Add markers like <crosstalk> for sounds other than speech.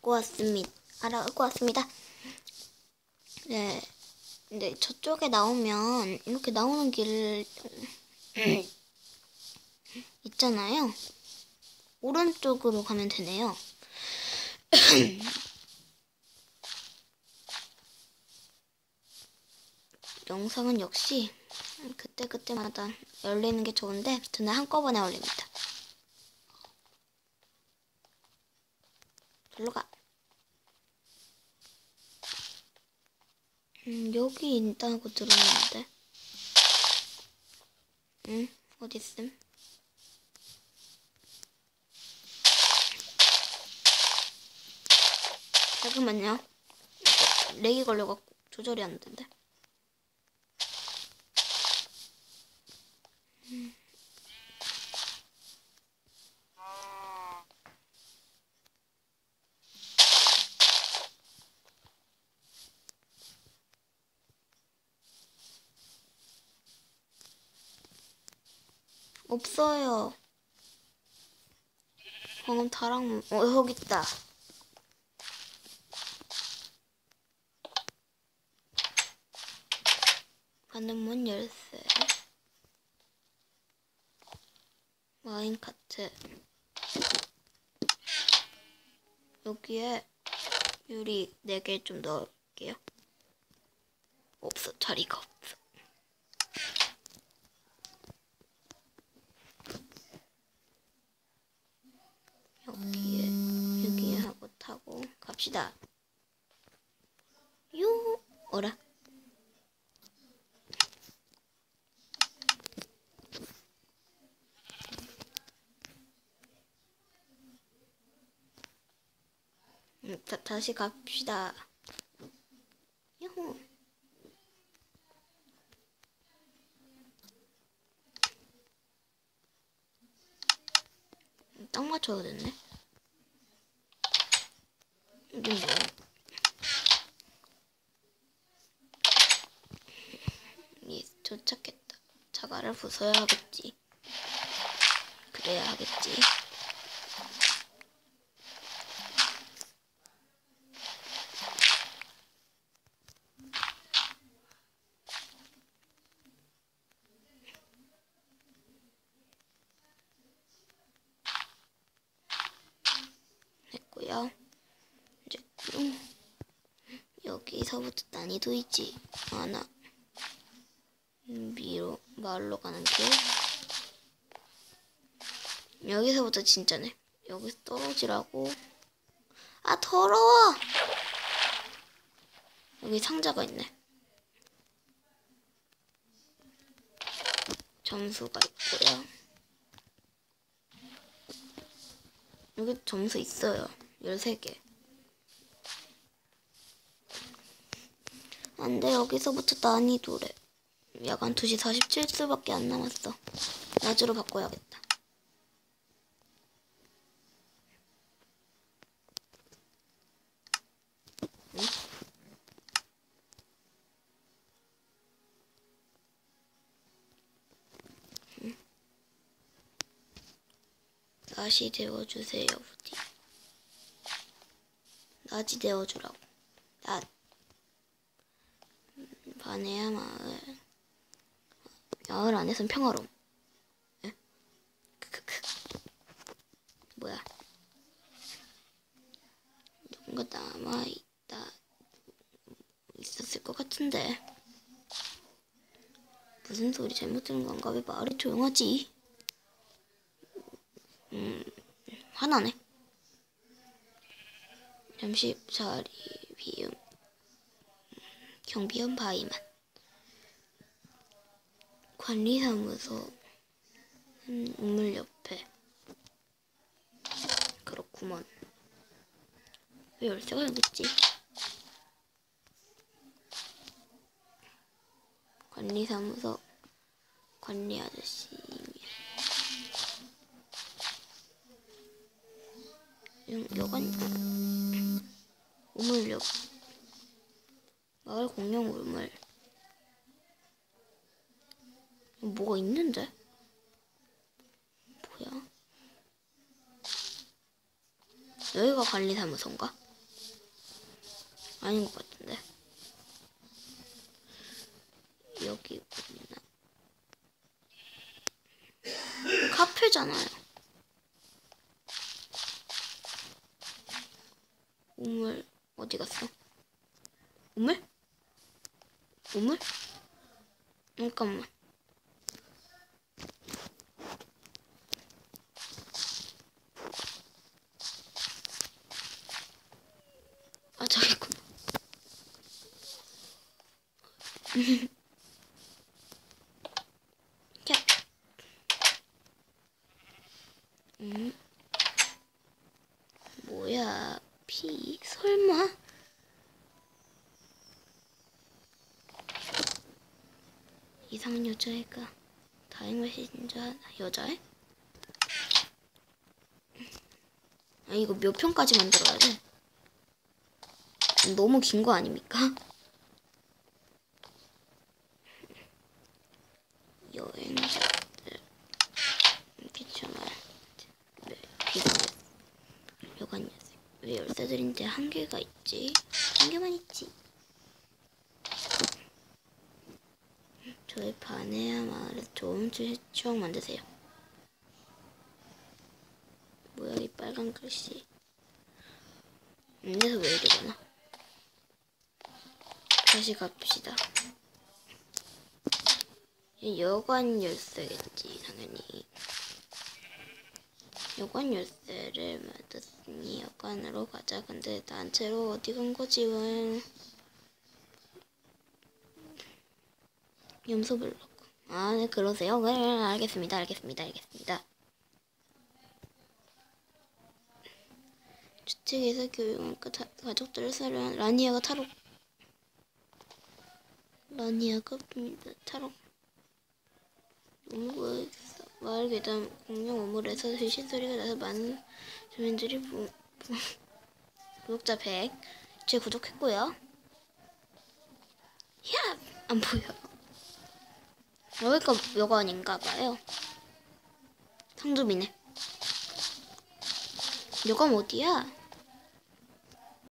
알아갖고 왔습니다. 알아갖고 왔습니다. 네. 근데 저쪽에 나오면 이렇게 나오는 길 <clears throat> 있잖아요. 오른쪽으로 가면 되네요. <clears throat> 영상은 역시 그때그때마다 열리는 게 좋은데 저는 한꺼번에 올립니다. 절로 가. 음, 여기 있다고 들었는데. 응? 어딨음? 잠깐만요. 렉이 걸려갖고 조절이 안 된대. 음. 없어요. 방금 다랑 어 여기 있다. 가는 문 열쇠. 마인카트. 여기에 유리 4개 좀 넣을게요. 없어, 자리가 없어. 여기에, 여기에 하고 타고 갑시다. 요, 어라. 음, 다, 다시 갑시다. 야호. 음, 딱 맞춰야 됐네. 이게 뭐야? 이 도착했다. 자갈을 부숴야 하겠지. 그래야 하겠지. 했고요. 이제 음, 여기서부터 난이도 있지 하나 음, 위로 마을로 가는 길 여기서부터 진짜네. 여기서 떨어지라고 아 더러워 여기 상자가 있네. 점수가 있고요. 여기 점수 있어요. 13개. 안 돼, 여기서부터 난이도래. 야간 2시 47수밖에 안 남았어. 낮으로 바꿔야겠다. 응? 응? 다시 데워주세요, 부디. 낮이 데워주라고. 낮. 음, 반해야 마을. 마을 안에선 평화로움. 예? 크크크. 뭐야? 누군가 남아 있다. 있었을 것 같은데. 무슨 소리 잘못 들은 건가? 왜 마을이 조용하지? 음, 화나네. 잠시 자리 비움 경비원 바이만. 관리사무소 음, 우물 옆에. 그렇구먼. 왜 열쇠가 여기 있지? 관리사무소 관리 아저씨 여관 우물역 마을 공룡 우물 뭐가 있는데? 뭐야? 여기가 관리사무소인가? 아닌 것 같은데. 여기 있나? 카페잖아요. 우물 어디 갔어? 우물? 우물? 잠깐만. 아 저기 있구나. 캡. 음. 뭐야? 피? 설마? 이상 여자애가 다행 메신저 여자애? 아 이거 몇 편까지 만들어야 돼? 너무 긴 거 아닙니까? 여행자들 귀찮아 왜 비상 여관 녀석 왜 열쇠들인데 한 개가 있지? 한 개만 있지 저희 반에야 마을에 좋은 추- 추억 만드세요. 뭐야 이 빨간 글씨. 인데서 왜 이러나 다시 갑시다. 이 여관 열쇠겠지 당연히. 여관 열쇠를 받았으니 여관으로 가자. 근데 단체로 어디 간 거지 왜 염소 블록 아 네 그러세요 그래 알겠습니다 알겠습니다 알겠습니다 주택에서 교육과 다- 가족들을 사랑 라니아가 타로 라니아가 타로 우물에서 마을 괴담 공룡 우물에서 귀신 소리가 나서 많은 주민들이 부, 부, 구독자 100. 제 구독했고요. 야! 안 보여. 여기가 여관인가 봐요. 상점이네. 여관 어디야?